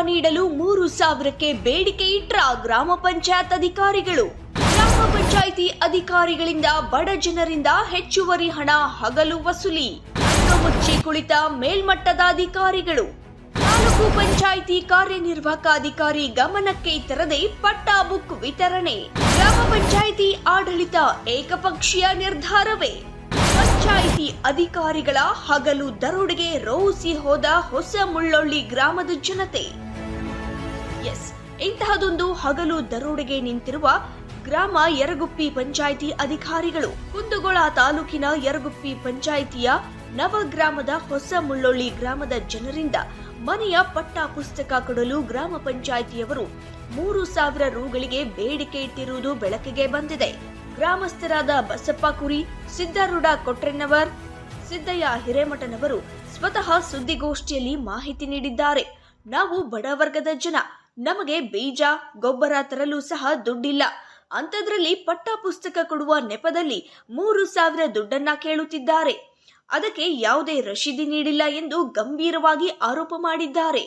ನೀಡಲು ಮೂರು ಸಾವಿರಕ್ಕೆ ಬೇಡಿಕೆ ಇಟ್ಟ ಗ್ರಾಮ ಪಂಚಾಯತ್ ಅಧಿಕಾರಿಗಳು. ಗ್ರಾಮ ಪಂಚಾಯಿತಿ ಅಧಿಕಾರಿಗಳಿಂದ ಬಡ ಜನರಿಂದ ಹೆಚ್ಚುವರಿ ಹಣ ಹಗಲು ವಸೂಲಿ. ಮುಚ್ಚಿ ಕುಳಿತ ಮೇಲ್ಮಟ್ಟದ ಅಧಿಕಾರಿಗಳು. ತಾಲೂಕು ಪಂಚಾಯಿತಿ ಕಾರ್ಯನಿರ್ವಾಹಕ ಅಧಿಕಾರಿ ಗಮನಕ್ಕೆ ತರದೆ ಪಟ್ಟಾ ಬುಕ್ ವಿತರಣೆ. ಗ್ರಾಮ ಪಂಚಾಯಿತಿ ಆಡಳಿತ ಏಕಪಕ್ಷೀಯ ನಿರ್ಧಾರವೇ. ಪಂಚಾಯಿತಿ ಅಧಿಕಾರಿಗಳ ಹಗಲು ದರೋಡೆಗೆ ರೋಸಿ ಹೋದ ಹೊಸ ಮುಳ್ಳೊಳ್ಳಿ ಗ್ರಾಮದ ಜನತೆ. ಎಸ್, ಇಂತಹದೊಂದು ಹಗಲು ದರೋಡೆಗೆ ನಿಂತಿರುವ ಗ್ರಾಮ ಯರಗುಪ್ಪಿ ಪಂಚಾಯಿತಿ ಅಧಿಕಾರಿಗಳು. ಕುಂದಗೋಳ ತಾಲೂಕಿನ ಯರಗುಪ್ಪಿ ಪಂಚಾಯಿತಿಯ ನವಗ್ರಾಮದ ಹೊಸ ಮುಳ್ಳೊಳ್ಳಿ ಗ್ರಾಮದ ಜನರಿಂದ ಮನೆಯ ಪಟ್ಟ ಪುಸ್ತಕ ಕೊಡಲು ಗ್ರಾಮ ಪಂಚಾಯಿತಿಯವರು ಮೂರು ಸಾವಿರ ರೂಗಳಿಗೆ ಬೇಡಿಕೆ ಇಟ್ಟಿರುವುದು ಬೆಳಕಿಗೆ ಬಂದಿದೆ. ಗ್ರಾಮಸ್ಥರಾದ ಬಸಪ್ಪ ಕುರಿ, ಸಿದ್ದಾರೂಢ ಕೊಟ್ರೆನವರ್ ಸಿದ್ದಯ್ಯ ಹಿರೇಮಠನವರು ಸ್ವತಃ ಸುದ್ದಿಗೋಷ್ಠಿಯಲ್ಲಿ ಮಾಹಿತಿ ನೀಡಿದ್ದಾರೆ. ನಾವು ಬಡವರ್ಗದ ಜನ, ನಮಗೆ ಬೀಜ, ಗೊಬ್ಬರ ತರಲು ಸಹ ದುಡ್ಡಿಲ್ಲ. ಅಂಥದ್ರಲ್ಲಿ ಪಟ್ಟ ಪುಸ್ತಕ ಕೊಡುವ ನೆಪದಲ್ಲಿ ಮೂರು ಸಾವಿರ ದುಡ್ಡನ್ನ ಕೇಳುತ್ತಿದ್ದಾರೆ. ಅದಕ್ಕೆ ಯಾವುದೇ ರಶೀದಿ ನೀಡಿಲ್ಲ ಎಂದು ಗಂಭೀರವಾಗಿ ಆರೋಪ ಮಾಡಿದ್ದಾರೆ.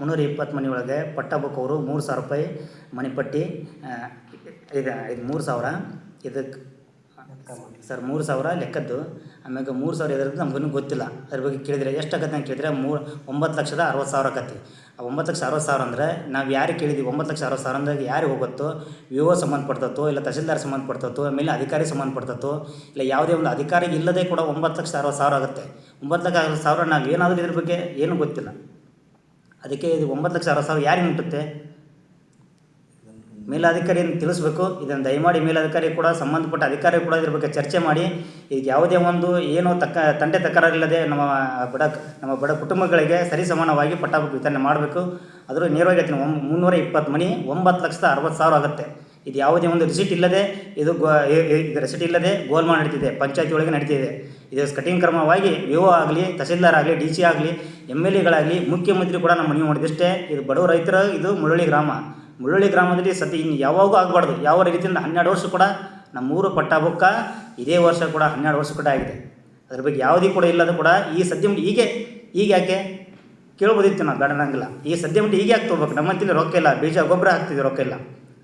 ಮುನ್ನೂರ ಇಪ್ಪತ್ತು ಮನೆಯೊಳಗೆ ಪಟ್ಟ ಮೂರು ಸಾವಿರ ರೂಪಾಯಿ ಮನೆಪಟ್ಟಿ ಆ, ಇದು ಮೂರು ಸಾವಿರ ಇದಕ್ಕೆ ಸರ್ ಮೂರು ಸಾವಿರ ಲೆಕ್ಕದ್ದು. ಆಮೇಲೆ ಮೂರು ಸಾವಿರ ಇದ್ರದ್ದು ನಮಗೂ ಗೊತ್ತಿಲ್ಲ. ಅದ್ರ ಬಗ್ಗೆ ಕೇಳಿದರೆ ಎಷ್ಟು ಆಗತ್ತೆ ಅಂತ ಕೇಳಿದರೆ ಮೂರು ಒಂಬತ್ತು ಲಕ್ಷದ ಅರವತ್ತು ಸಾವಿರ ಆಗತ್ತೆ. ಆ ಒಂಬತ್ತು ಲಕ್ಷ ಅರವತ್ತು ಸಾವಿರ ಅಂದರೆ ನಾವು ಯಾರಿಗೆ ಕೇಳಿದ್ವಿ? ಒಂಬತ್ತು ಲಕ್ಷ ಅರವತ್ತು ಸಾವಿರ ಅಂದ್ರೆ ಯಾರಿಗೆ ಹೋಗುತ್ತೋ? ವಿ ಓ ಸಂಬಂಧಪಡ್ತತೋ ಇಲ್ಲ ತಹಸೀಲ್ದಾರ್ ಸಂಬಂಧಪಡ್ತತ್ತೋ ಆಮೇಲೆ ಅಧಿಕಾರಿ ಸಂಬಂಧಪಡ್ತತೋ ಇಲ್ಲ ಯಾವುದೇ ಒಂದು ಅಧಿಕಾರಿ ಇಲ್ಲದೆ ಕೂಡ ಒಂಬತ್ತು ಲಕ್ಷ ಅರವತ್ತು ಸಾವಿರ ಆಗುತ್ತೆ. ಒಂಬತ್ತು ಲಕ್ಷ ಅರವತ್ತು ಸಾವಿರ ನಾವು ಏನಾದರೂ ಇದ್ರ ಬಗ್ಗೆ ಏನೂ ಗೊತ್ತಿಲ್ಲ. ಅದಕ್ಕೆ ಇದು ಒಂಬತ್ತು ಲಕ್ಷ ಅರವತ್ತು ಸಾವಿರ ಯಾರಿಗೆ ಮುಟ್ಟುತ್ತೆ? ಮೇಲಾಧಿಕಾರಿಯನ್ನು ತಿಳಿಸ್ಬೇಕು. ಇದನ್ನು ದಯಮಾಡಿ ಮೇಲಾಧಿಕಾರಿ ಕೂಡ, ಸಂಬಂಧಪಟ್ಟ ಅಧಿಕಾರಿ ಕೂಡ ಇದ್ರ ಬಗ್ಗೆ ಚರ್ಚೆ ಮಾಡಿ. ಈಗ ಯಾವುದೇ ಒಂದು ಏನೋ ತಕ್ಕ, ತಂಟೆ ತಕರಾರಿಲ್ಲದೆ ನಮ್ಮ ಬಡ ನಮ್ಮ ಬಡ ಕುಟುಂಬಗಳಿಗೆ ಸರಿ ಸಮಾನವಾಗಿ ಪಟ್ಟಾಭಿ ವಿತರಣೆ ಮಾಡಬೇಕು. ಅದರ ನೇರವಾಗಿ ಹೇಳ್ತೀನಿ ಮುನ್ನೂರ ಇಪ್ಪತ್ತು ಮನಿ ಒಂಬತ್ತು ಲಕ್ಷದ ಅರವತ್ತು ಸಾವಿರ ಆಗುತ್ತೆ. ಇದು ಯಾವುದೇ ಒಂದು ರಿಸಿಟ್ ಇಲ್ಲದೆ, ಇದು ಗೋ ರಿಸಿಟ್ ಇಲ್ಲದೆ ಗೋಲ್ಮಾಲ್ ನಡೀತಿದೆ, ಪಂಚಾಯತಿ ಒಳಗೆ ನಡೀತಿದೆ. ಇದು ಕಠಿಣ ಕ್ರಮವಾಗಿ ವಿ ಒ ಆಗಲಿ, ತಹಸೀಲ್ದಾರ್ ಆಗಲಿ, ಡಿ ಸಿ ಆಗಲಿ, ಎಂ ಎಲ್ ಎಗಳಾಗಲಿ, ಮುಖ್ಯಮಂತ್ರಿ ಕೂಡ ನಮ್ಮ ಮನವಿ ಮಾಡಿದಷ್ಟೇ ಇದು ಬಡವ ರೈತರ, ಇದು ಮುಳ್ಳಳ್ಳಿ ಗ್ರಾಮ. ಮುಳ್ಳೊಳ್ಳಿ ಗ್ರಾಮದಲ್ಲಿ ಸತಿ ಇನ್ನು ಯಾವಾಗೂ ಆಗಬಾರ್ದು. ಯಾವ ರೀತಿಯಿಂದ ಹನ್ನೆರಡು ವರ್ಷ ಕೂಡ ನಮ್ಮೂರು ಪಟ್ಟಾಬುಕ್ಕ ಇದೇ ವರ್ಷ ಕೂಡ ಹನ್ನೆರಡು ವರ್ಷ ಕೂಡ ಆಗಿದೆ. ಅದ್ರ ಬಗ್ಗೆ ಯಾವುದೇ ಕೂಡ ಇಲ್ಲದ ಕೂಡ ಈ ಸದ್ಯ ಹೀಗೆ ಈಗ ಯಾಕೆ? ಕೇಳ್ಬೋದಿತ್ತು ನಾವು ಬೇಡ ಈ ಸದ್ಯ ಮಟ್ಟ ಹೀಗೆ ಯಾಕೆ ಹೋಗ್ಬೇಕು. ನಮ್ಮಂತಿಲ್ಲಿ ರೊಕ್ಕ ಇಲ್ಲ. ಬೀಜ, ಗೊಬ್ಬರ ಹಾಕ್ತಿದ್ವಿ ರೊಕ್ಕ ಇಲ್ಲ.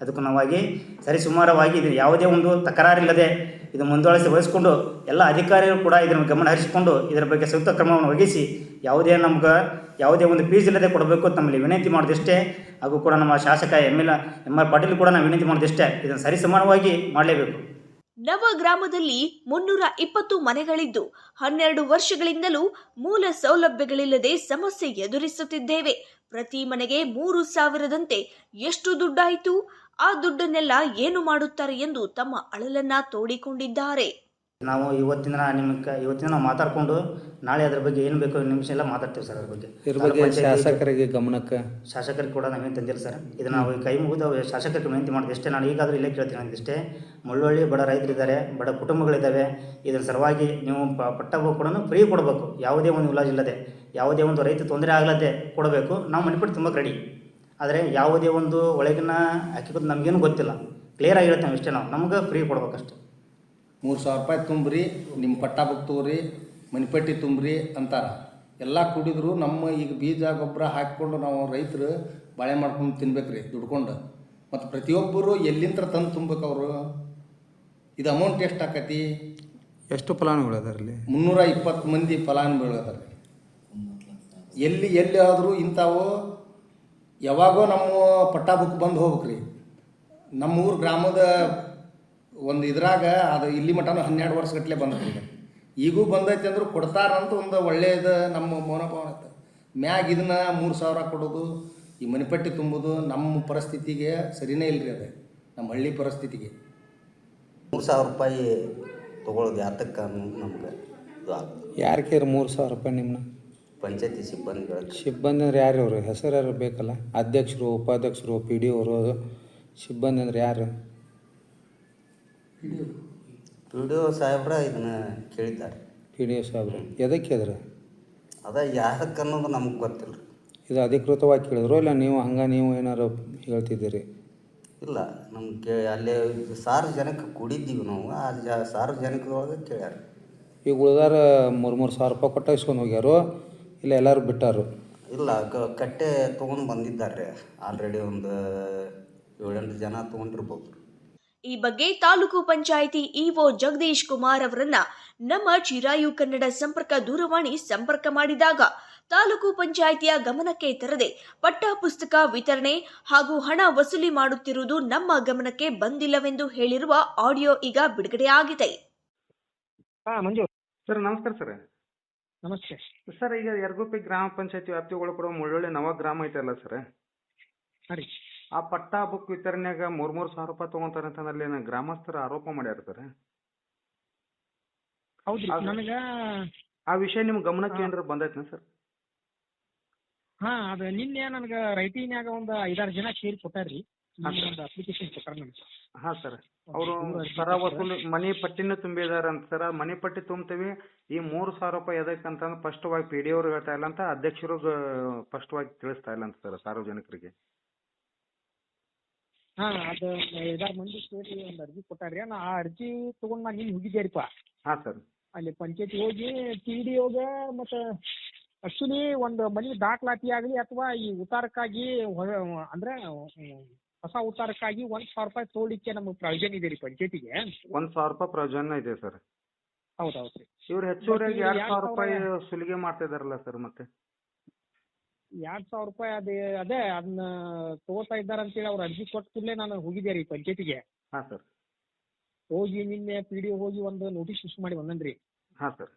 ಅದಕ್ಕೂ ನಾವಾಗಿ ಸರಿ ಸುಮಾರವಾಗಿ ಇದು ಯಾವುದೇ ಒಂದು ತಕರಾರಿಲ್ಲದೆ ಇದು ಮುಂದುವರಿಸಿ ವಹಿಸಿಕೊಂಡು ಎಲ್ಲ ಅಧಿಕಾರಿಗಳು ಕೂಡ ಇದನ್ನು ಗಮನ ಹರಿಸಿಕೊಂಡು ಇದರ ಬಗ್ಗೆ ಸೂಕ್ತ ಕ್ರಮವನ್ನು ವಹಿಸಿ ಯಾವುದೇ ನಮ್ಗೆ ಯಾವುದೇ ಒಂದು ಫೀಸ್ ಇಲ್ಲದೆ ಕೊಡಬೇಕು ಅಂತ ನಮ್ಮಲ್ಲಿ ವಿನಂತಿ ಮಾಡಿದಷ್ಟೇ ಹಾಗೂ ಕೂಡ ನಮ್ಮ ಶಾಸಕ M L M R Patil ಕೂಡ ನಾವು ವಿನಂತಿ ಮಾಡಿದಷ್ಟೇ ಇದನ್ನು ಸರಿಸಮಾನವಾಗಿ ಮಾಡಲೇಬೇಕು. ನವ ಗ್ರಾಮದಲ್ಲಿ ಮುನ್ನೂರ ಇಪ್ಪತ್ತು ಮನೆಗಳಿದ್ದು ಹನ್ನೆರಡು ವರ್ಷಗಳಿಂದಲೂ ಮೂಲ ಸೌಲಭ್ಯಗಳಿಲ್ಲದೆ ಸಮಸ್ಯೆ ಎದುರಿಸುತ್ತಿದ್ದೇವೆ. ಪ್ರತಿ ಮನೆಗೆ ಮೂರು ಸಾವಿರದಂತೆ ಎಷ್ಟು ದುಡ್ಡಾಯಿತು? ಆ ದುಡ್ಡನ್ನೆಲ್ಲ ಏನು ಮಾಡುತ್ತಾರೆ ಎಂದು ತಮ್ಮ ಅಳಲನ್ನ ತೋಡಿಕೊಂಡಿದ್ದಾರೆ. ನಾವು ಇವತ್ತಿನ ದಿನ ನಿಮಗೆ ಇವತ್ತಿನ ನಾವು ಮಾತಾಡಿಕೊಂಡು ನಾಳೆ ಅದ್ರ ಬಗ್ಗೆ ಏನು ಬೇಕೋ ನಿಮಿಷ ಎಲ್ಲ ಮಾತಾಡ್ತೀವಿ ಸರ್ ಅದ್ರ ಬಗ್ಗೆ. ಇದ್ರ ಬಗ್ಗೆ ಶಾಸಕರಿಗೆ ಗಮನಕ್ಕೆ? ಶಾಸಕರಿಗೆ ಕೂಡ ನಾವೇನು ತಂದಿಲ್ಲ ಸರ್. ಇದನ್ನ ನಾವು ಕೈ ಮುಗಿದು ಶಾಸಕರಿಗೆ ವಿನಂತಿ ಮಾಡೋದು. ಇಷ್ಟೇ ನಾನು ಈಗಾದರೂ ಇಲ್ಲೇ ಕೇಳ್ತೀನಿ ಅಂದಿಷ್ಟೇ ಮುಳ್ಳೊಳ್ಳಿ ಬಡ ರೈತರಿದ್ದಾರೆ ಬಡ ಕುಟುಂಬಗಳಿದ್ದಾವೆ. ಇದರ ಸಲುವಾಗಿ ನೀವು ಪ ಪಟ್ಟ ಕೂಡ ಫ್ರೀ ಕೊಡಬೇಕು. ಯಾವುದೇ ಒಂದು ಇಲಾಜ್ ಇಲ್ಲದೆ ಯಾವುದೇ ಒಂದು ರೈತ ತೊಂದರೆ ಆಗಲದೆ ಕೊಡಬೇಕು. ನಾವು ಮಣಿಪುರ ತುಂಬ ರೆಡಿ ಆದರೆ ಯಾವುದೇ ಒಂದು ಒಳಗಿನ ಹಾಕಿಕೊಂಡು ನಮಗೇನು ಗೊತ್ತಿಲ್ಲ. ಕ್ಲಿಯರ್ ಆಗಿ ಹೇಳ್ತೇವೆ ಇಷ್ಟೇ ನಾವು. ನಮ್ಗೆ ಫ್ರೀ ಕೊಡ್ಬೇಕಷ್ಟೆ. ಮೂರು ಸಾವಿರ ರೂಪಾಯಿ ತುಂಬ್ರಿ ನಿಮ್ಮ ಪಟ್ಟ ಬುಕ್ ತಗೋರಿ ಮನಿಪಟ್ಟಿ ತುಂಬ್ರಿ ಅಂತಾರ. ಎಲ್ಲ ಕುಡಿದ್ರು ನಮ್ಮ ಈಗ ಬೀಜ ಗೊಬ್ಬರ ಹಾಕಿಕೊಂಡು ನಾವು ರೈತರು ಬಾಳೆ ಮಾಡ್ಕೊಂಡು ತಿನ್ಬೇಕ್ರಿ ದುಡ್ಕೊಂಡು. ಮತ್ತು ಪ್ರತಿಯೊಬ್ಬರು ಎಲ್ಲಿಂದ ತಂದು ತುಂಬಬೇಕು ಅವರು? ಇದು ಅಮೌಂಟ್ ಎಷ್ಟು ಆಕತಿ? ಎಷ್ಟು ಫಲಾನುಗಳು ಅದರಲ್ಲಿ ಮುನ್ನೂರ ಇಪ್ಪತ್ತು ಮಂದಿ ಫಲಾನುಭವಿಗಳು ಅದರಲ್ಲಿ ಎಲ್ಲಿ ಎಲ್ಲಿ ಆದರೂ ಇಂಥವು ಯಾವಾಗೋ ನಮ್ಮ ಪಟ್ಟ ಬುಕ್ ಬಂದು ಹೋಗ್ಬೇಕ್ರಿ. ನಮ್ಮ ಊರು ಗ್ರಾಮದ ಒಂದು ಇದ್ರಾಗ ಅದು ಇಲ್ಲಿ ಮಟನೂ ಹನ್ನೆರಡು ವರ್ಷಗಟ್ಟಲೆ ಬಂದ್ರಿ ಈಗ. ಈಗೂ ಬಂದೈತಿ ಅಂದ್ರೆ ಕೊಡ್ತಾರಂತ ಒಂದು ಒಳ್ಳೆಯದು ನಮ್ಮ ಮೌನಭಾವನೆ ಐತೆ. ಮ್ಯಾಗ ಇದನ್ನ ಮೂರು ಸಾವಿರ ಕೊಡೋದು ಈ ಮನೆಪಟ್ಟಿ ತುಂಬೋದು ನಮ್ಮ ಪರಿಸ್ಥಿತಿಗೆ ಸರಿನೇ ಇಲ್ಲರಿ ಅದೇ. ನಮ್ಮ ಹಳ್ಳಿ ಪರಿಸ್ಥಿತಿಗೆ. ಮೂರು ಸಾವಿರ ರೂಪಾಯಿ ತೊಗೊಳೋದು ಯಾತಕ್ಕೆ ನಮ್ಗೆ? ಇದು ಆಗ್ತದೆ ಯಾರು ಕೇರಿ ಮೂರು ಸಾವಿರ ರೂಪಾಯಿ ನಿಮ್ಮನ್ನ ಪಂಚಾಯತಿ ಸಿಬ್ಬಂದಿಗಳ ಸಿಬ್ಬಂದಿ ಅಂದ್ರೆ ಯಾರು ಇವರು? ಹೆಸರು ಯಾರು ಬೇಕಲ್ಲ? ಅಧ್ಯಕ್ಷರು ಉಪಾಧ್ಯಕ್ಷರು ಪಿ ಡಿ ಅವರು ಸಿಬ್ಬಂದಿ ಅಂದ್ರೆ ಯಾರು? ಪಿ ಡಿ ಒ ಸಾಹೇಬ್ರ ಇದನ್ನ ಕೇಳಿದ್ದಾರೆ. ಪಿ ಡಿ ಒ ಸಾಹೇಬ್ರು. ಎದಕ್ಕೆ ಅದ್ರ ಅದ ಯಾರಕ್ಕೆ ಅನ್ನೋದು ನಮಗೆ ಗೊತ್ತಿಲ್ಲ. ರೀ ಇದು ಅಧಿಕೃತವಾಗಿ ಕೇಳಿದ್ರು ಇಲ್ಲ ನೀವು ಹಂಗೆ ನೀವು ಏನಾರು ಹೇಳ್ತಿದ್ದೀರಿ? ಇಲ್ಲ ನಮ್ಗೆ ಕೇ ಅಲ್ಲಿ ಸಾರ್ವಜನಿಕ ಕುಡಿದ್ದೀವಿ ನಾವು ಆ ಜ ಸಾರ್ವಜನಿಕದೊಳಗೆ ಕೇಳ್ಯಾರ. ಈಗ ಉಳಿದಾರ ಮೂರು ಮೂರು ಸಾವಿರ ರೂಪಾಯಿ ಕೊಟ್ಟು ಇಸ್ಕೊಂಡು ಹೋಗ್ಯಾರು. ಇಲ್ಲ ಎಲ್ಲರೂ ಬಿಟ್ಟಾರು? ಇಲ್ಲ ಕ- ಕಟ್ಟೆ ತೊಗೊಂಡು ಬಂದಿದ್ದಾರೆ. ಆಲ್ರೆಡಿ ಒಂದು ಏಳೆಂಟು ಜನ ತೊಗೊಂಡಿರ್ಬೋದು. ಈ ಬಗ್ಗೆ ತಾಲೂಕು ಪಂಚಾಯಿತಿ ಇಒ ಜಗದೀಶ್ ಕುಮಾರ್ ಅವರನ್ನ ನಮ್ಮ ಚಿರಾಯು ಕನ್ನಡ ಸಂಪರ್ಕ ದೂರವಾಣಿ ಸಂಪರ್ಕ ಮಾಡಿದಾಗ ತಾಲೂಕು ಪಂಚಾಯಿತಿಯ ಗಮನಕ್ಕೆ ತರದೆ ಪಟ್ಟ ಪುಸ್ತಕ ವಿತರಣೆ ಹಾಗೂ ಹಣ ವಸೂಲಿ ಮಾಡುತ್ತಿರುವುದು ನಮ್ಮ ಗಮನಕ್ಕೆ ಬಂದಿಲ್ಲವೆಂದು ಹೇಳಿರುವ ಆಡಿಯೋ ಈಗ ಬಿಡುಗಡೆ ಆಗಿದೆ ಮಂಜು. ಸರ್ ನಮಸ್ಕಾರ ಸರ್. ನಮಸ್ತೆ. ಸರ್ ಈಗ ಯರಗುಪ್ಪಿ ಗ್ರಾಮ ಪಂಚಾಯತಿ ವ್ಯಾಪ್ತಿ ಕೂಡ ಮುಳ್ಳೊಳ್ಳಿ ನವ ಗ್ರಾಮ ಐತಲ್ಲ ಸರ್? ಹಾಂ ರೀ ಆ ಪಟ್ಟಾ ಬುಕ್ ವಿತರಣೆಯಾಗ ಮೂರ್ ಮೂರ್ ಸಾವಿರ ರೂಪಾಯಿ ತಗೊಂತಾರೆ ಅಂತ ಅಲ್ಲಿ ಗ್ರಾಮಸ್ಥರು ಆರೋಪ ಮಾಡ್ಯಾರ ಸರ್? ಹೌದ್ರಿ. ಹೌದು. ನನಗೆ ಆ ವಿಷಯ ನಿಮ್ ಗಮನಕ್ಕೆ ಏನಾರ ಬಂದೈತಿ ಸರ್? ಹಾ ಅದ ನಿನ್ನೆ ನನಗ ರೈಟಿನ್ಯಾಗ ಒಂದ್ ಐದಾರು ಜನ ಸೇರಿ ಕೊಟ್ಟಾರ್ರಿ. ಒಂದು ಅಪ್ಲಿಕೇಶನ್ ಕೊಟ್ಟಾರ ಹಾ ಸರ್. ಅವರು ಸರ. ವಸೂಲಿ ಮನಿ ಪಟ್ಟಿನ ತುಂಬಿದಾರ ಅಂತ ಸರ್. ಮನಿ ಪಟ್ಟಿ ತುಂಬ್ತೀವಿ. ಈ ಮೂರು ಸಾವಿರ ರೂಪಾಯಿ ಎದಕ್ಕೆ ಫಸ್ಟ್ ಸ್ಪಷ್ಟವಾಗಿ ಪಿ ಡಿ ಅವ್ರು ಹೇಳ್ತಾ ಇಲ್ಲ ಅಂತ ಅಧ್ಯಕ್ಷರು ಸ್ಪಷ್ಟವಾಗಿ ತಿಳಿಸ್ತಾ ಇಲ್ಲ ಅಂತ ಸರ್ ಸಾರ್ವಜನಿಕರಿಗೆ. ಹಾ ಅದು ಐದಾರು ಮಂದಿ ಸೇರಿ ಒಂದು ಅರ್ಜಿ ಕೊಟ್ಟಾರ್ರಿ ನಾ ಆ ಅರ್ಜಿ ತಗೊಂಡ್ ನಾನು ನೀನ್ ಹೋಗಿದ್ದೆ ಹಾ ಸರ್. ಅಲ್ಲಿ ಪಂಚಾಯತಿ ಹೋಗಿ ಟಿ ಡಿ ಹೋಗ ಮತ್ತ ಆಕ್ಚುಲಿ ಒಂದು ಮನಿ ದಾಖಲಾತಿ ಆಗಲಿ ಅಥವಾ ಈ ಉತ್ತಾರಕ್ಕಾಗಿ ಅಂದರೆ ಹೊಸ ಉತ್ತಾರಕ್ಕಾಗಿ ಒಂದ್ ಸಾವಿರ ರೂಪಾಯಿ ತೊಗೊಳಿಕ್ಕೆ ನಮಗೆ ಪ್ರಯೋಜನ ಇದೆ ರೀ ಪಂಚಾಯತಿಗೆ. ಒಂದ್ ಸಾವಿರ ರೂಪಾಯಿ ಪ್ರಯೋಜನ ಇದೆ ಸರ್. ಹೌದು ಹೌದು ರೀ. ಇವ್ರು ಹೆಚ್ಚುವರಿಯಾಗಿ ಎರಡ್ ಸಾವಿರ ರೂಪಾಯಿ ಸುಲಿಗೆ ಮಾಡ್ತಾ ಇದಾರಲ್ಲ ಸರ್ ಮತ್ತೆ. ಎರಡ್ ಸಾವಿರ ರೂಪಾಯಿ ಅದೇ ಅದೇ ಅದನ್ನ ತಗೋತಾ ಇದ್ದಾರೆ ಅಂತೇಳಿ ಅವ್ರು ಅರ್ಜಿ ಕೊಟ್ಟ ಕೂಡಲೇ ನಾನು ಹೋಗಿದ್ದೆ ರೀ ಪಂಚಾಯತಿಗೆ. ಹಾ ಸರ್. ಹೋಗಿ ನಿನ್ನೆ ಪಿ ಡಿ ಹೋಗಿ ಒಂದು ನೋಟಿಸ್ ಇಶ್ಯೂ ಮಾಡಿ ಬಂದನ್ರಿ ಹಾ ಸರ್.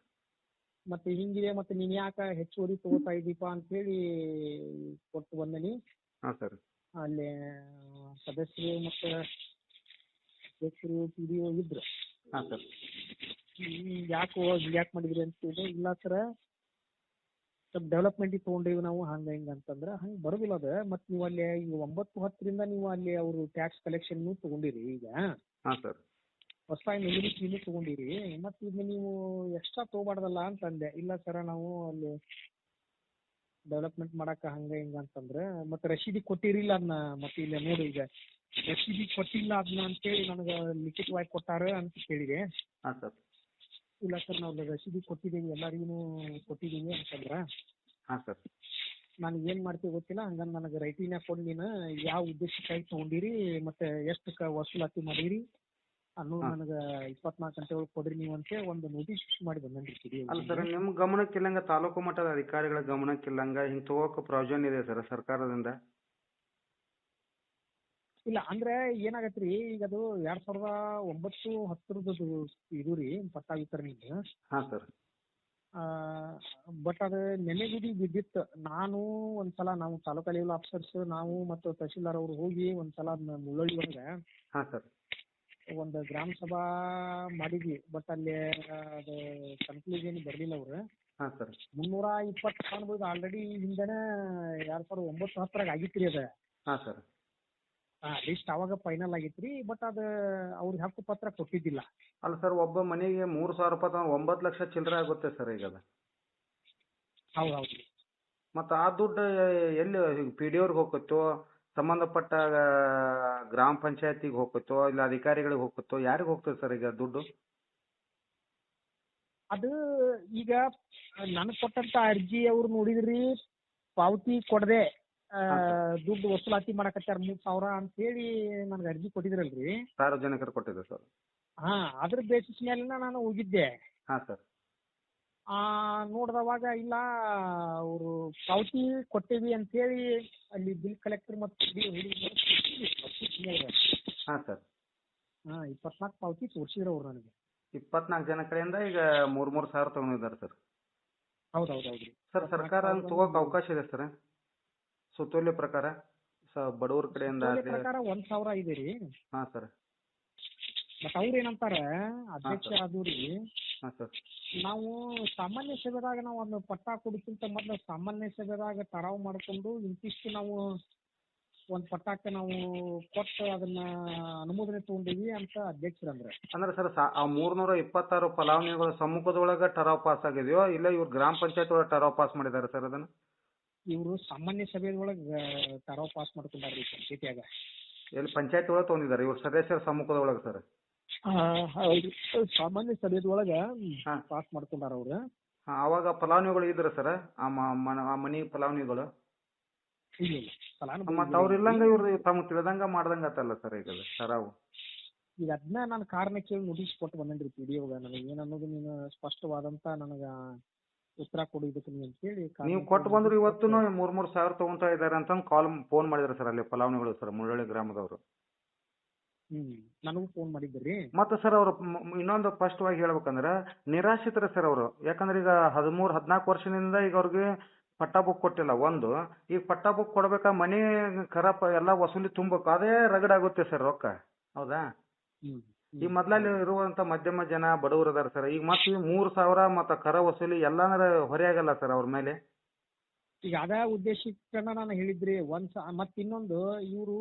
ಮತ್ತೆ ಹಿಂಗಿದೆ ಮತ್ತೆ ನೀನ್ ಯಾಕ ಹೆಚ್ಚುವರಿ ತಗೋತಾ ಅಂತ ಹೇಳಿ ಕೊಟ್ಟು ಬಂದನಿ. ಹಾ ಸರ್. ಅಲ್ಲಿ ಸದಸ್ಯರು ಮತ್ತೆ ಅಧ್ಯಕ್ಷರು ಪಿ ಡಿ ಇದ್ರು. ಹಾ ಸರ್. ಯಾಕೆ ಯಾಕೆ ಮಾಡಿದ್ರಿ ಅಂತ ಕೇಳಿದ್ರೆ ಇಲ್ಲ ಸರ ಸ್ವಲ್ಪ ಡೆವಲಪ್ಮೆಂಟಿಗೆ ತೊಗೊಂಡೇವಿ ನಾವು ಹಂಗ ಹಿಂಗ ಅಂತಂದ್ರೆ ಹಂಗ ಬರೋದಿಲ್ಲ ಅದ. ಮತ್ತೆ ನೀವು ಅಲ್ಲಿ ಈಗ ಒಂಬತ್ತು ಹತ್ತರಿಂದ ನೀವು ಅಲ್ಲಿ ಅವರು ಟ್ಯಾಕ್ಸ್ ಕಲೆಕ್ಷನ್ ತಗೊಂಡಿರಿ ಈಗ. ಹಾ ಸರ್. ಹೊಸದಾಗಿ ತೊಗೊಂಡಿರಿ. ಮತ್ತೆ ಇದನ್ನ ನೀವು ಎಕ್ಸ್ಟ್ರಾ ತೊಗೊಬಾರ್ದಲ್ಲ ಅಂತ ಅಂದೆ ಇಲ್ಲ ಸರ ನಾವು ಅಲ್ಲಿ ಡೆವಲಪ್ಮೆಂಟ್ ಮಾಡಾಕ ಹಂಗ ಹಿಂಗ ಅಂತಂದ್ರೆ ಮತ್ತೆ ರಶೀದಿ ಕೊಟ್ಟಿರಿಲ್ಲ ಅದನ್ನ ಮತ್ತೆ ಇಲ್ಲಿ ನೋಡಿ ಈಗ. ರಶೀದಿ ಕೊಟ್ಟಿಲ್ಲ ಅದನ್ನ ಅಂತೇಳಿ ನನಗೆ ಲಿಖಿತವಾಗಿ ಕೊಟ್ಟಾರ ಅಂತ ಕೇಳಿದೆ. ಹಾ ಸರ್. ಇಲ್ಲ ಸರ್ ನಾವು ರಸೀದಿ ಕೊಟ್ಟಿದ್ದೀವಿ ಎಲ್ಲರಿಗೂ ಕೊಟ್ಟಿದ್ದೀವಿ ಅಂತಂದ್ರ. ಹಾ ಸರ್. ನಾನು ಏನು ಮಾಡ್ತೀವಿ ಗೊತ್ತಿಲ್ಲ ಹಂಗಂದ್ ನನಗೆ ರೈಟಿನ್ಯಾಗ ಕೊಡು ನೀನು ಯಾವ ಉದ್ದೇಶಕ್ಕಾಗಿ ತೊಗೊಂಡಿರಿ ಮತ್ತೆ ಎಷ್ಟು ವಸೂಲಾತಿ ಮಾಡಿರಿ ಅನ್ನೋ ನನಗ ಇಪ್ಪತ್ನಾಲ್ಕು ಗಂಟೆ ಒಳಗೆ ಕೊಡ್ರಿ ನೀವು ಅಂತ ಒಂದು ನೋಟಿಸ್ ಇಶ್ಯೂ ಮಾಡಿ ಬಂದನ್ರಿ ಅಲ್ಲ ಸರ್ ನಿಮ್ ಗಮನಕ್ಕಿಲ್ಲಂಗ ತಾಲೂಕು ಮಟ್ಟದ ಅಧಿಕಾರಿಗಳ ಗಮನಕ್ಕಿಲ್ಲಂಗ ಹಿಂಗ್ ತಗೋಕ ಪ್ರಾವಿಷನ್ ಇದೆ ಸರ್ ಸರ್ಕಾರದಿಂದ? ಇಲ್ಲ ಅಂದ್ರೆ ಏನಾಗತ್ರಿ ಈಗ ಅದು ಎರಡ್ ಸಾವಿರದ ಒಂಬತ್ತು ಹತ್ತರದ್ದು ಇದು ರೀ ಪಟ್ಟ ಹಾ ಸರ್. ಬಟ್ ಅದು ನೆನೆಗುದಿ ಬಿದ್ದಿತ್ತು. ನಾನು ಒಂದ್ಸಲ ನಾವು ತಾಲೂಕಾ ಲೆವೆಲ್ ಆಫೀಸರ್ಸ್ ನಾವು ಮತ್ತು ತಹಶೀಲ್ದಾರ್ ಅವರು ಹೋಗಿ ಒಂದ್ಸಲ ಮುಳ್ಳೊಳ್ಳಿ ಒಳಗೆ ಹಾ ಸರ್. ಒಂದು ಗ್ರಾಮ ಸಭಾ ಮಾಡಿದ್ವಿ. ಬಟ್ ಅಲ್ಲಿ ಅದು ಕನ್ಕ್ಲೂಷನ್ ಬರ್ಲಿಲ್ಲ ಅವ್ರು. ಹಾ ಸರ್ ಮುನ್ನೂರ ಇಪ್ಪತ್ತು ಕಾಣ್ಬೋದು ಆಲ್ರೆಡಿ ಹಿಂದೆನೆ ಎರಡ್ ಸಾವಿರದ ಒಂಬತ್ತು ಹತ್ತರಾಗ ಆಗಿತ್ರಿ ಅದ. ಹಾ ಸರ್ ಲಿಸ್ಟ್ ಅವಾಗ ಫೈನಲ್ ಆಗಿತ್ತು ರೀ ಬಟ್ ಅದು ಅವ್ರಿಗೆ ಹಕ್ಕು ಪತ್ರ ಕೊಟ್ಟಿದ್ದಿಲ್ಲ. ಅಲ್ಲ ಸರ್ ಒಬ್ಬ ಮನೆಗೆ ಮೂರು ಸಾವಿರ ರೂಪಾಯಿ ತನಕ ಒಂಬತ್ತು ಲಕ್ಷ ಚಿಲ್ಲರೆ ಆಗುತ್ತೆ ಸರ್ ಈಗ ಅದು. ಹೌದ್ ಹೌದು. ರೀ ಮತ್ತು ಆ ದುಡ್ಡು ಎಲ್ಲಿ ಪಿ ಡಿ ಅವ್ರಿಗೆ ಹೋಗುತ್ತೋ ಸಂಬಂಧಪಟ್ಟ ಗ್ರಾಮ ಪಂಚಾಯತಿಗೆ ಹೋಗುತ್ತೋ ಇಲ್ಲ ಅಧಿಕಾರಿಗಳಿಗೆ ಹೋಗುತ್ತೋ ಯಾರಿಗೆ ಹೋಗ್ತದೆ ಸರ್ ಈಗ ದುಡ್ಡು? ಅದು ಈಗ ನನಗೆ ಕೊಟ್ಟಂತ ಅರ್ಜಿ ಅವ್ರು ನೋಡಿದ್ರಿ ಪಾವತಿ ಕೊಡದೆ ದುಡ್ಡು ವಸೂಲಾತಿ ಮಾಡಕತ್ತಾರ ಮೂರ್ ಸಾವಿರ ಅಂತ ಹೇಳಿ ನನಗೆ ಅರ್ಜಿ ಕೊಟ್ಟಿದ್ರಲ್ರಿ. ಸಾರ್ವಜನಿಕರು ಕೊಟ್ಟಿದ್ರು ಸರ್. ಹಾ ಅದ್ರ ಬೇಸಿಸ್ ಮೇಲೆ ನಾನು ಹೋಗಿದ್ದೆ. ಹಾ ಸರ್. ಆ ನೋಡ್ದವಾಗ ಇಲ್ಲ ಅವರು ಪಾವತಿ ಕೊಟ್ಟಿವಿ ಅಂತ ಹೇಳಿ ಅಲ್ಲಿ ಬಿಲ್ ಕಲೆಕ್ಟರ್ ಮತ್ತು ಹಾ ಸರ್. ಹಾ ಇಪ್ಪತ್ನಾಲ್ಕು ಪಾವತಿ ತೋರಿಸಿದ್ರು ಅವ್ರು ನನಗೆ. ಇಪ್ಪತ್ನಾಲ್ಕು ಜನ ಕಡೆಯಿಂದ ಈಗ ಮೂರ್ ಮೂರ್ ಸಾವಿರ ತಗೊಂಡಿದ್ದಾರೆ ಸರ್. ಹೌದು ಹೌದು ಹೌದು ಸರ್ ಸರ್ಕಾರ ಅಲ್ಲಿ ತಗೋಕ್ ಅವಕಾಶ ಇದೆ ಸರ್. ಸುತ್ತೋಲೆ ಪ್ರಕಾರ ಬಡವ್ರ ಕಡೆಯಿಂದ ಪ್ರಕಾರ ಒಂದ್ ಸಾವಿರ ಇದೆ ರೀ. ಹಾ ಸರ್. ಬಟ್ ಅವ್ರ ಏನಂತಾರ ಅಧ್ಯಕ್ಷ. ಅದು ರೀ ಹಾಂ ಸರ್. ನಾವು ಸಾಮಾನ್ಯ ಸಭೆದಾಗ ನಾವು ಅದನ್ನ ಪಟ್ಟ ಕೊಡಕ್ಕಿಂತ ಮೊದ್ಲು ಸಾಮಾನ್ಯ ಸಭೆದಾಗ ತರಾವ್ ಮಾಡ್ಕೊಂಡು ಇಂತಿಷ್ಟು ನಾವು ಒಂದ್ ಪಟ್ಟಾಕ್ಕೆ ನಾವು ಕೊಟ್ಟು ಅದನ್ನ ಅನುಮೋದನೆ ತಗೊಂಡೀವಿ ಅಂತ ಅಧ್ಯಕ್ಷರು ಅಂದ್ರೆ. ಅಂದ್ರೆ ಸರ್ ಸಾ ಆ ಮೂರ್ನೂರ ಇಪ್ಪತ್ತಾರು ಫಲಾನುಭವಿಗಳ ಸಮ್ಮುಖದೊಳಗ ಟರಾವ್ ಪಾಸ್ ಆಗಿದೆಯೋ ಇಲ್ಲ ಇವ್ರು ಗ್ರಾಮ ಪಂಚಾಯತ್ ಒಳಗೆ ಟರಾವ್ ಪಾಸ್ ಮಾಡಿದ್ದಾರೆ ಸರ್ ಅದನ್ನ? ಇವರು ಸಾಮಾನ್ಯ ಸಭೆಯೊಳಗ ಟರಾವ್ ಪಾಸ್ ಮಾಡ್ಕೊಂಡಾರ್ರಿ ಸಿಟಿಯಾಗ ಎಲ್ಲಿ ಪಂಚಾಯತ್ ಒಳಗೆ ತೊಗೊಂಡಿದ್ದಾರೆ ಇವ್ರ ಸದಸ್ಯರ ಸಮ್ಮುಖದೊಳಗೆ ಸರ್? ಹೌದು. ಸಾಮಾನ್ಯ ಸಭೆಯೊಳಗ ಹಾ. ಪಾಸ್ ಮಾಡ್ಕೊಂಡಾರ ಅವ್ರ? ಹಾ, ಅವಾಗ ಫಲಾನುಭವಿಗಳು ಇದ್ರ ಸರ್ ಆ ಮ- ಮನ- ಆ ಮನಿ ಫಲಾನುಭವಿಗಳು. ಮತ್ತ ಅವ್ರ ಫಲಾನುಭವಿ ಮತ್ತು ಅವ್ರು ಇಲ್ಲಂಗ ಇವ್ರ ತಮ್ಮ ತಿಳಿದಂಗ ಮಾಡ್ದಂಗ ಆತಲ್ಲ ಸರ್ ಈಗ ಸರ್ ಸರಾವು ಈಗ ಅದನ್ನ ನಾನು ಕಾರಣ ಕೇಳಿ ನೋಟಿಸ್ ಕೊಟ್ಟು ಬಂದೇನ್ರಿ ಪಿ ಡಿ ನನಗೆ ಏನು ಅನ್ನೋದು ನೀನು ಸ್ಪಷ್ಟವಾದಂತ ನನಗ ಉತ್ತರ ಕೊಡಿ ಇದಕ್ಕೆ ನೀ ಅಂತೇಳಿ ಕಾರಣ ನೀವು ಕೊಟ್ಟು ಕೇಳಿ ಬಂದ್ರು ಇವತ್ತು ಮೂರ್ ಮೂರ್ ಸಾವಿರ ತಗೊಂತ ಇದಾರೆ ಅಂತ ಕಾಲ್ ಫೋನ್ ಮಾಡಿದ್ರು ಸರ್ ಅಲ್ಲಿ ಫಲಾನುಭವಿಗಳು ಸರ್ ಮುಳ್ಳಳ್ಳಿ ಗ್ರಾಮದವರು. ನನಗೂ ಫೋನ್ ಮಾಡಿದ್ರಿ ಮತ್ತೆ ಸರ್ ಅವರು ಇನ್ನೊಂದು ಸ್ಪಷ್ಟವಾಗಿ ಹೇಳ್ಬೇಕಂದ್ರೆ ನಿರಾಶ್ರಿತರ ಸರ್ ಅವರು. ಯಾಕಂದ್ರೆ ಈಗ ಹದಿಮೂರು ಹದಿನಾಲ್ಕು ವರ್ಷದಿಂದ ಈಗ ಅವ್ರಿಗೆ ಪಟ್ಟ ಬುಕ್ ಕೊಟ್ಟಿಲ್ಲ. ಒಂದು ಈಗ ಪಟ್ಟ ಬುಕ್ ಕೊಡ್ಬೇಕಾ ಮನೆ ಖರಾಬ್ ಎಲ್ಲ ವಸೂಲಿ ತುಂಬಬೇಕು. ಅದೇ ರಗಡಾಗುತ್ತೆ ಸರ್ ರೊಕ್ಕ. ಹೌದಾ? ಈ ಮೊದ್ಲಲ್ಲಿ ಇರುವಂತ ಮಧ್ಯಮ ಜನ ಬಡವರು ಅದಾರ ಸರ್ ಈಗ ಮತ್ತೆ ಮೂರು ಸಾವಿರ ಮತ್ತೆ ಕರ ವಸೂಲಿ ಎಲ್ಲಾಂದ್ರೆ ಹೊರೆ ಆಗಲ್ಲ ಸರ್ ಅವ್ರ ಮೇಲೆ. ಈಗ ಅದ ಉದ್ದೇಶಕ್ಕೆ ನಾನು ಹೇಳಿದ್ರಿ. ಒಂದ್ ಮತ್ತ್ ಇನ್ನೊಂದು ಇವರು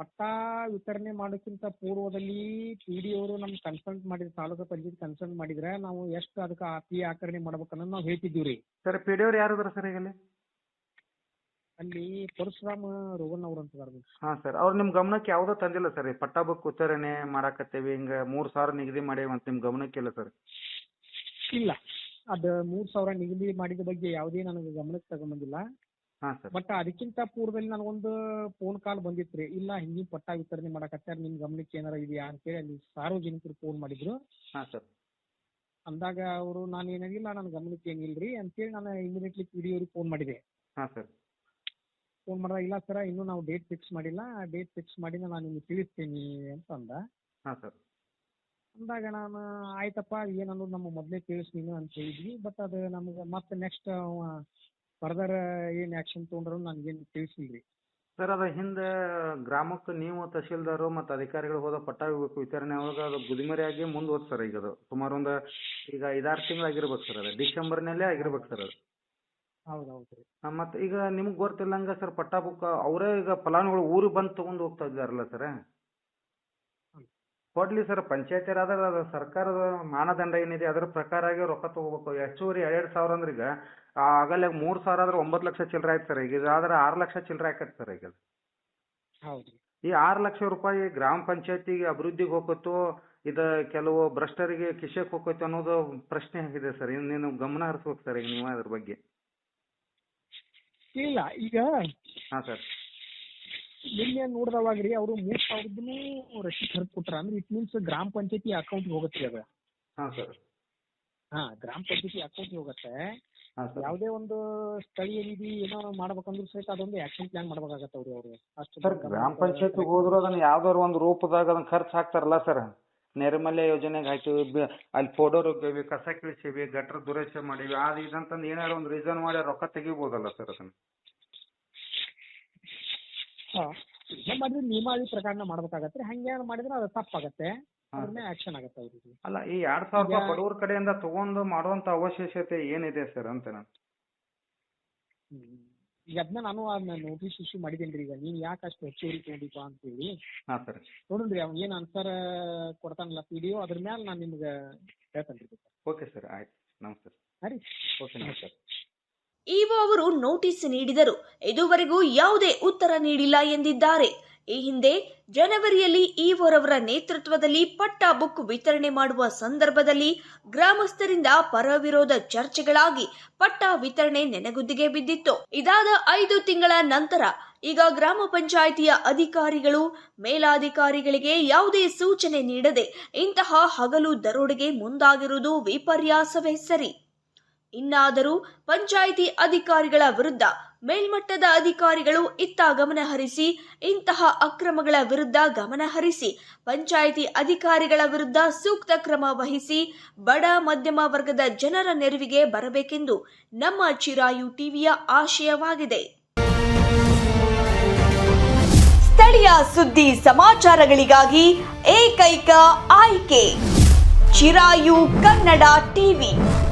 ಪಟ್ಟಾ ವಿತರಣೆ ಮಾಡೋಕ್ಕಿಂತ ಪೂರ್ವದಲ್ಲಿ ಪಿ ಡಿ ಅವರು ನಮ್ಗೆ ಕನ್ಸಲ್ಟ್ ಮಾಡಿದ್ರೆ ತಾಲೂಕು ಪಂಚಾಯತ್ ಕನ್ಸಲ್ಟ್ ಮಾಡಿದ್ರೆ ನಾವು ಎಷ್ಟು ಅದಕ್ಕೆ ಪಿ ಆಕರಣೆ ಮಾಡ್ಬೇಕನ್ನೋದು ನಾವು ಹೇಳ್ತಿದ್ದೀವಿ ರೀ. ಸರ್ ಪಿ ಡಿ ಅವ್ರು ಯಾರು ಅದಾರ ಸರ್ ಈಗ ಅಲ್ಲಿ ಪರಶುರಾಮ ರೋಗನ್ ಅವ್ರು ಅಂತ ಹಾ ಸರ್ ಅವ್ರು ನಿಮ್ ಗಮನಕ್ಕೆ ಯಾವ್ದೋ ತಂದಿಲ್ಲ ಸರ್ ಈ ಪಟ್ಟಾ ಬುಕ್ ವಿತರಣೆ ಮಾಡಾಕತ್ತೇವಿ ಹಿಂಗ ಮೂರ್ ಸಾವಿರ ನಿಗದಿ ಮಾಡೇವಿ ಅಂತ ನಿಮ್ಮ ಗಮನಕ್ಕಿಲ್ಲ ಸರ್? ಇಲ್ಲ. ಅದ ಮೂರ್ ಸಾವಿರ ನಿಗದಿ ಮಾಡಿದ ಬಗ್ಗೆ ಯಾವುದೇ ನನಗೆ ಗಮನಕ್ಕೆ ತಗೊಂಬಂದಿಲ್ಲ. ಸರ್ ಬಟ್ ಅದಕ್ಕಿಂತ ಪೂರ್ವದಲ್ಲಿ ನನಗೊಂದು ಫೋನ್ ಕಾಲ್ ಬಂದಿತ್ರಿ. ಇಲ್ಲ ಹಿಂಗಿನ ಪಟ್ಟಾ ವಿತರಣೆ ಮಾಡಕತ್ತಾರ ನಿಮ್ ಗಮನಕ್ಕೆ ಏನಾರ ಇದೆಯಾ ಅಂತೇಳಿ ಅಲ್ಲಿ ಸಾರ್ವಜನಿಕರು ಫೋನ್ ಮಾಡಿದ್ರು. ಹಾಂ ಸರ್. ಅಂದಾಗ ಅವರು ನಾನು ಏನಾಗಿಲ್ಲ ನನ್ನ ಗಮನಕ್ಕೆ ಏನಿಲ್ರಿ ಅಂತೇಳಿ ನಾನು ಇಮಿಡಿಯೇಟ್ಲಿ ಪಿ ಡಿ ಅವ್ರಿಗೆ ಫೋನ್ ಮಾಡಿದೆ. ಹಾಂ ಸರ್. ಫೋನ್ ಮಾಡಿದಾಗ ಇಲ್ಲ ಸರ್ ಇನ್ನೂ ನಾವು ಡೇಟ್ ಫಿಕ್ಸ್ ಮಾಡಿಲ್ಲ. ಡೇಟ್ ಫಿಕ್ಸ್ ಮಾಡಿ ನಾನು ನಿಮ್ಗೆ ತಿಳಿಸ್ತೀನಿ ಅಂತ ಅಂದ ಹಾಂ ಸರ್. ಅಂದಾಗ ನಾನು ಆಯ್ತಪ್ಪ ಏನು ಅನ್ನೋದು ನಮ್ಮ ಮೊದಲೇ ತಿಳಿಸ್ ನೀನು ಅಂತ ಹೇಳಿದ್ವಿ. ಬಟ್ ಅದು ನಮ್ಗೆ ಮತ್ತೆ ನೆಕ್ಸ್ಟ್ ಫರ್ದರ್ ಏನ್ ಆಕ್ಷನ್ ತಗೊಂಡ್ರು ನನ್ಗೇನ್ ತಿಳಿಸಿಲ್ರಿ ಸರ್ ಅದ ಹಿಂದೆ ಗ್ರಾಮಕ್ಕೆ ನೀವು ತಹಶೀಲ್ದಾರು ಮತ್ತು ಅಧಿಕಾರಿಗಳು ಹೋದ ಪಟ್ಟ ವಿಚಾರಣೆ ಒಳಗೆ ಅದು ಗುದಿಮರಿಯಾಗಿ ಮುಂದೆ ಹೋದ್ ಸರ್ ಈಗ ಅದು. ಸುಮಾರು ಒಂದು ಈಗ ಐದಾರು ತಿಂಗಳು ಆಗಿರ್ಬೇಕು ಸರ್ ಅದು. ಡಿಸೆಂಬರ್ನಲ್ಲೇ ಆಗಿರ್ಬೇಕು ಸರ್ ಅದು. ಹೌದೌದ್ರಿ. ಮತ್ತು ಈಗ ನಿಮ್ಗೆ ಗೊತ್ತಿಲ್ಲಂಗ ಸರ್ ಪಟ್ಟ ಬುಕ್ ಅವರೇ ಈಗ ಫಲಾನುಗಳು ಊರಿಗೆ ಬಂದು ತೊಗೊಂಡು ಹೋಗ್ತಾ ಇದ್ದಾರಲ್ಲ ಸರ್? ಕೊಡ್ಲಿ ಸರ್ ಪಂಚಾಯತಿಯರಾದ್ರೆ ಅದು ಸರ್ಕಾರದ ಮಾನದಂಡ ಏನಿದೆ ಅದ್ರ ಪ್ರಕಾರ ಆಗಿ ರೊಕ್ಕ ತಗೋಬೇಕು. ಹೆಚ್ಚುವರಿ ಎರಡೆರಡು ಸಾವಿರ ಅಂದ್ರೆ ಈಗ ಆಗಲೇ ಮೂರು ಸಾವಿರ ಆದ್ರೆ ಒಂಬತ್ತು ಲಕ್ಷ ಚಿಲ್ಲರೆ ಆಯ್ತು ಸರ್. ಈಗ ಆದ್ರೆ ಆರು ಲಕ್ಷ ಚಿಲ್ಲರೆ ಆಕತ್ತ ಸರ್ ಈಗ. ಹೌದು ಈ ಆರು ಲಕ್ಷ ರೂಪಾಯಿ ಗ್ರಾಮ ಪಂಚಾಯತಿಗೆ ಅಭಿವೃದ್ಧಿಗೆ ಹೋಗುತ್ತೋ ಇದು ಕೆಲವು ಭ್ರಷ್ಟರಿಗೆ ಕಿಶೆಗೆ ಹೋಗುತ್ತೋ ಅನ್ನೋದು ಪ್ರಶ್ನೆ ಆಗಿದೆ ಸರ್. ಇನ್ನು ನೀವು ಗಮನ ಹರಿಸ್ಬೇಕು ಸರ್ ಈಗ ನೀವು ಅದ್ರ ಬಗ್ಗೆ. ಇಲ್ಲ ಈಗ ಹಾ ಸರ್. ನಿನ್ನೆ ನೋಡಿದವಾಗ್ರಿ ರೀ ಅವರು ಮೂರ್ ಸಾವಿರದೂ ರಶೀದ್ ಹರಿದ್ ಕೊಟ್ರ ಅಂದ್ರೆ ಇಟ್ ಮೀನ್ಸ್ ಗ್ರಾಮ ಪಂಚಾಯತಿ ಅಕೌಂಟ್ ಹೋಗುತ್ತೆ ಅದ. ಹಾ ಸರ್ ಹಾ ಗ್ರಾಮ ಪಂಚಾಯತಿ ಅಕೌಂಟ್ ಹೋಗುತ್ತೆ. ಯಾವ್ದೇ ಒಂದು ಸ್ಥಳೀಯ ನಿಧಿ ಏನೋ ಮಾಡ್ಬೇಕಂದ್ರೂ ಸಹಿತ ಅದೊಂದು ಆಕ್ಷನ್ ಪ್ಲಾನ್ ಮಾಡ್ಬೇಕಾಗತ್ತೆ ಅವ್ರು ಅವರು. ಸರ್ ಗ್ರಾಮ ಪಂಚಾಯತ್ ಹೋದ್ರು ಅದನ್ನ ಯಾವ್ದಾರ ಒಂದು ರೂಪದಾಗ ಅದನ್ನ ಖರ್ಚು ಹಾಕ್ತಾರಲ್ಲ ಸರ್ ನೈರ್ಮಲ್ಯ ಯೋಜನೆಗೆ ಹಾಕಿವಿ ಬ- ಅಲ್ಲಿ ಫೋಡೋರ್ ರುಬ್ಬೇವಿ ಕಸ ಕೀಳ್ಸೇವಿ ಗಟ್ರ ದುರಸ್ತಿ ಮಾಡಿವಿ ಅದು ಇದಂತಂದು ಏನಾರ ಒಂದು ರೀಸನ್ ಮಾಡಿ ರೊಕ್ಕ ತೆಗಿಬೋದಲ್ಲ ಸರ್ ಅದನ್ನ. ಮಾಡಿದ್ರೆ ನಿಯಮಾವಳಿ ಪ್ರಕರಣ ಮಾಡ್ಬೇಕಾಗತ್ತೆ. ಹಂಗೆ ಮಾಡಿದ್ರೆ ಅದು ತಪ್ಪಾಗತ್ತೆ. ಆಕ್ಷನ್ ಆಗತ್ತೆ ಅವ್ರಿಗೆ. ಅಲ್ಲ ಈ ಎರಡ್ ಸಾವಿರ ರೂಪಾಯಿ ಬಡವ್ರ ಕಡೆಯಿಂದ ತಗೊಂಡು ಮಾಡುವಂತ ಅವಶ್ಯಕತೆ ಏನಿದೆ ಸರ್ ಅಂತ ನಾನು. ಈಗ ಅದನ್ನ ನಾನು ಅದನ್ನ ನೋಟಿಸ್ ಇಶ್ಯೂ ಮಾಡಿದೇನ್ರಿ ಈಗ. ನೀನ್ ಯಾಕೆ ಅಷ್ಟು ಹೆಚ್ಚುವರಿ ತಗೊಂಡಿಪ್ಪ ಅಂತೇಳಿ. ಹಾಂ ಸರ್. ನೋಡೋಣ್ರಿ ಅವ್ನು ಏನು ಆನ್ಸರ್ ಕೊಡ್ತಾನಲ್ಲ ಪಿ ಡಿ ಅದ್ರ ಮ್ಯಾಲ ನಾನು ನಿಮ್ಗೆ ಹೇಳ್ತೇನೆ ಓಕೆ ಸರ್. ಆಯ್ತು. ನಮಸ್ತೆ ಸರ್. ರೀ ಓಕೆ ನಮಸ್ತೆ. ಇಒ ಅವರು ನೋಟಿಸ್ ನೀಡಿದರು. ಇದುವರೆಗೂ ಯಾವುದೇ ಉತ್ತರ ನೀಡಿಲ್ಲ ಎಂದಿದ್ದಾರೆ. ಈ ಹಿಂದೆ ಜನವರಿಯಲ್ಲಿ ಈವೋರವರ ನೇತೃತ್ವದಲ್ಲಿ ಪಟ್ಟಾ ಬುಕ್ ವಿತರಣೆ ಮಾಡುವ ಸಂದರ್ಭದಲ್ಲಿ ಗ್ರಾಮಸ್ಥರಿಂದ ಪರವಿರೋಧ ಚರ್ಚೆಗಳಾಗಿ ಪಟ್ಟಾ ವಿತರಣೆ ನೆನೆಗುದ್ದಿಗೆ ಬಿದ್ದಿತ್ತು. ಇದಾದ ಐದು ತಿಂಗಳ ನಂತರ ಈಗ ಗ್ರಾಮ ಪಂಚಾಯಿತಿಯ ಅಧಿಕಾರಿಗಳು, ಮೇಲಾಧಿಕಾರಿಗಳಿಗೆ ಯಾವುದೇ ಸೂಚನೆ ನೀಡದೆ ಇಂತಹ ಹಗಲು ದರೋಡೆಗೆ ಮುಂದಾಗಿರುವುದು ವಿಪರ್ಯಾಸವೇ ಸರಿ. ಇನ್ನಾದರೂ ಪಂಚಾಯಿತಿ ಅಧಿಕಾರಿಗಳ ವಿರುದ್ಧ ಮೇಲ್ಮಟ್ಟದ ಅಧಿಕಾರಿಗಳು ಇತ್ತ ಗಮನ ಹರಿಸಿ, ಇಂತಹ ಅಕ್ರಮಗಳ ವಿರುದ್ಧ ಗಮನ ಹರಿಸಿ, ಪಂಚಾಯಿತಿ ಅಧಿಕಾರಿಗಳ ವಿರುದ್ಧ ಸೂಕ್ತ ಕ್ರಮ ವಹಿಸಿ ಬಡ, ಮಧ್ಯಮ ವರ್ಗದ ಜನರ ನೆರವಿಗೆ ಬರಬೇಕೆಂದು ನಮ್ಮ ಚಿರಾಯು ಟಿವಿಯ ಆಶಯವಾಗಿದೆ. ಸ್ಥಳೀಯ ಸುದ್ದಿ ಸಮಾಚಾರಗಳಿಗಾಗಿ ಏಕೈಕ ಆಯ್ಕೆ, ಚಿರಾಯು ಕನ್ನಡ ಟಿವಿ.